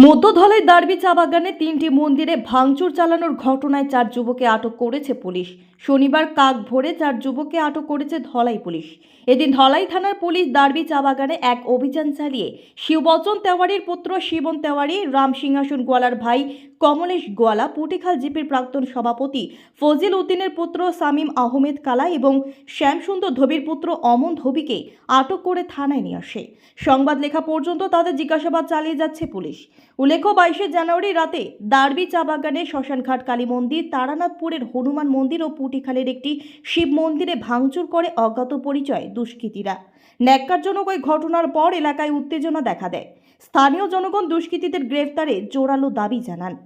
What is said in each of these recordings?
মধ্যধলাই দার্বি চা বাগানে তিনটি মন্দিরে ভাঙচুর চালানোর ঘটনায় চার যুবকে আটক করেছে পুলিশ। শনিবার কাক ভোরে চার যুবককে আটক করেছে ধলাই পুলিশ। এদিন ধলাই থানার পুলিশ দারবি চা বাগানে এক অভিযান চালিয়ে শিববচন তেওয়ারির পুত্র শিবন তেওয়ারি, রাম সিংহাসন গোয়ালার ভাই কমলেশ গোয়ালা, পুটিখাল জিপির প্রাক্তন সভাপতি ফজিল উদ্দিনের পুত্র সামিম আহমেদ কালা এবং শ্যামসুন্দর ধবির পুত্র অমন ধবিকে আটক করে থানায় নিয়ে আসে। সংবাদ লেখা পর্যন্ত তাদের জিজ্ঞাসাবাদ চালিয়ে যাচ্ছে পুলিশ। উল্লেখ্য, বাইশে জানুয়ারি রাতে দারবি চা বাগানে শ্মশানঘাট কালী মন্দির, তারানাথপুরের হনুমান মন্দির ও পুটিখালের একটি শিব মন্দিরে ভাঙচুর করে অজ্ঞাত পরিচয় দুষ্কৃতীরা। ন্যাক্কারজনক ওই ঘটনার পর এলাকায় উত্তেজনা দেখা দেয়। স্থানীয় জনগণ দুষ্কৃতীদের গ্রেফতারে জোরালো দাবি জানান।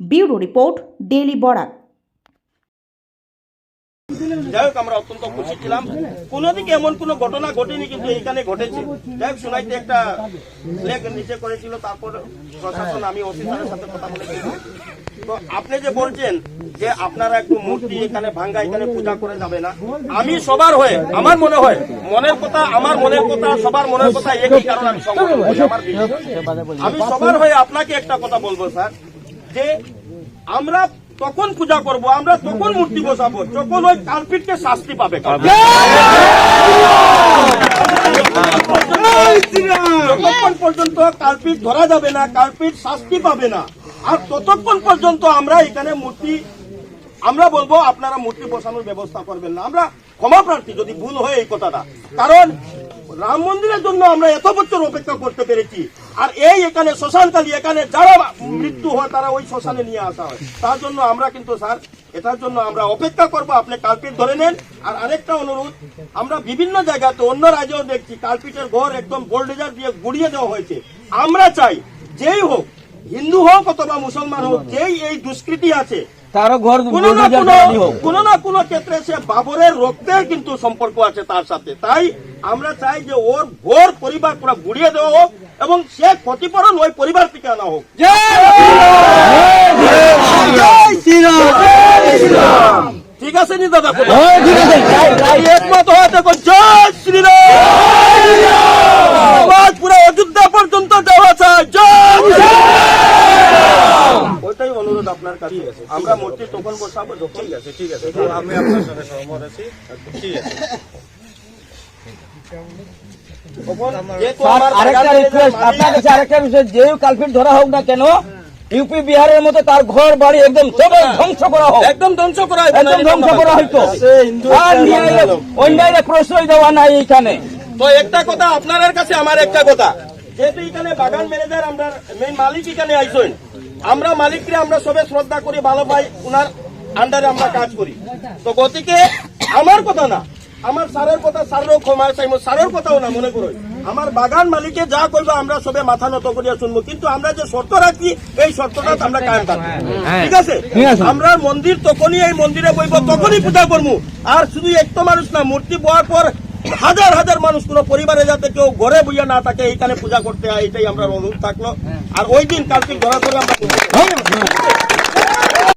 Bureau report daily Barak. যাই হোক আমরা অত্যন্ত খুশি ছিলাম। কোনোদিকে এমন কোনো ঘটনা ঘটেনি কিন্তু এখানে ঘটেছে। যাই হোক সোনাইতে একটা ফ্ল্যাগ নিচে করেছিল, তারপর প্রশাসন, আমি ওসি সাথে কথা বলেছি। তো আপনি যে বলছেন যে আপনারা একটু মূর্তি এখানে ভাঙ্গা, এখানে পূজা করে যাবে না, আমি সবার হয়ে, আমার মনে হয়, মনের কথা, আমার মনের কথা, সবার মনের কথা একই কারণ আমি। আমি সবার হয়ে আপনাকে একটা কথা বলব, স্যার, যে আমরা তখন পূজা করব আমরা তখন মূর্তি বসাবো যখন ওই কালপিটকে শাস্তি পাবে। যতক্ষণ পর্যন্ত কালপিট ধরা যাবে না কালপিট শাস্তি পাবে না আর ততক্ষণ পর্যন্ত আমরা এখানে মূর্তি আমরা বলব আপনারা মূর্তি বসানোর ব্যবস্থা করবেন না। আমরা ক্ষমা প্রার্থী যদি ভুল হয় এই কথাটা। কারণ রাম মন্দিরের জন্য আমরা এত বছর অপেক্ষা করতে পেরেছি। আর এই এখানে শ্মশানকালী এখানে যারা মৃত্যু হয়, তারা ওই শ্মশানে নিয়ে আসা হয়। তার জন্য আমরা কিন্তু, স্যার, এটার জন্য আমরা অপেক্ষা করব। আপনি কালপিট ধরে নেন। আর আরেকটা অনুরোধ, আমরা বিভিন্ন জায়গাতে, অন্য রাজ্যেও দেখছি, কালপিটের ঘর একদম বোল্ডেজার দিয়ে গুড়িয়ে দেওয়া হয়েছে। আমরা চাই, যেই হোক, হিন্দু হোক অথবা মুসলমান হোক, যেই এই দুষ্কৃতি আছে তারও ঘর কোনো না কোনো কোনো না কোনো ক্ষেত্রে সে বাবরের রক্তের কিন্তু সম্পর্ক আছে তার সাথে। তাই আমরা চাই যে ওর ভোর পরিবার পুরো গুড়িয়ে দেওয়া হোক এবং সে ক্ষতিপূরণ ওই পরিবার থেকে আনা হোক। ঠিক আছে নি দাদা? হ্যাঁ। একমত হয়ে জয় শ্রীরাম আওয়াজ পুরো অযোধ্যা পর্যন্ত যাওয়া চাই জয় শ্রীরাম। ওইটাই অনুরোধ আপনার কাছে আমরা মূর্তি তখন বসাবো ঠিক আছে ঠিক আছে আমি আপনার সাথে সহমত আছি ঠিক আছে আমার আরেকটা রিকোয়েস্ট আপনার কাছে আরেকটা বিষয় যে কালপিট ধরা হোক না কেন ইউপি বিহারের মতো তার ঘর বাড়ি একদম সব ধ্বংস করা হোক একদম ধ্বংস করা হবে না, একদম ধ্বংস করা ব্যাপার। আর অন্যায় প্রশ্রয় দেওয়া নাই এখানে তো একটা কথা আপনার কাছে আমার একটা কথা যেহেতু এখানে বাগান ম্যানেজার আমরা মেইন মালিক এখানে আইসেন আমরা মালিককে আমরা সবে শ্রদ্ধা করি ভালো পাই উনার আন্ডারে আমরা কাজ করি। তো গতিকে আমার কথা না আমার স্যারের কথা স্যারেরও ক্ষমা চাইব স্যারের কথাও না মনে করো। আমার বাগান মালিকে যা করব আমরা সবে মাথা নত করিয়া শুনব কিন্তু আমরা যে শর্ত রাখি এই শর্তটা আমরা কায়েম থাকব ঠিক আছে? ঠিক আছে। আমরা মন্দির তখনই এই মন্দিরে বইব তখনই পূজা করব। আর শুধু একটা মানুষ না মূর্তি বওয়ার পর হাজার হাজার মানুষ কোন পরিবারে যাতে কেউ ঘরে বইয়া না থাকে, এইখানে পূজা করতে হয়, এটাই আমরা অনুরোধ থাকল আর ওই দিন কালকে ধরা করে আমরা।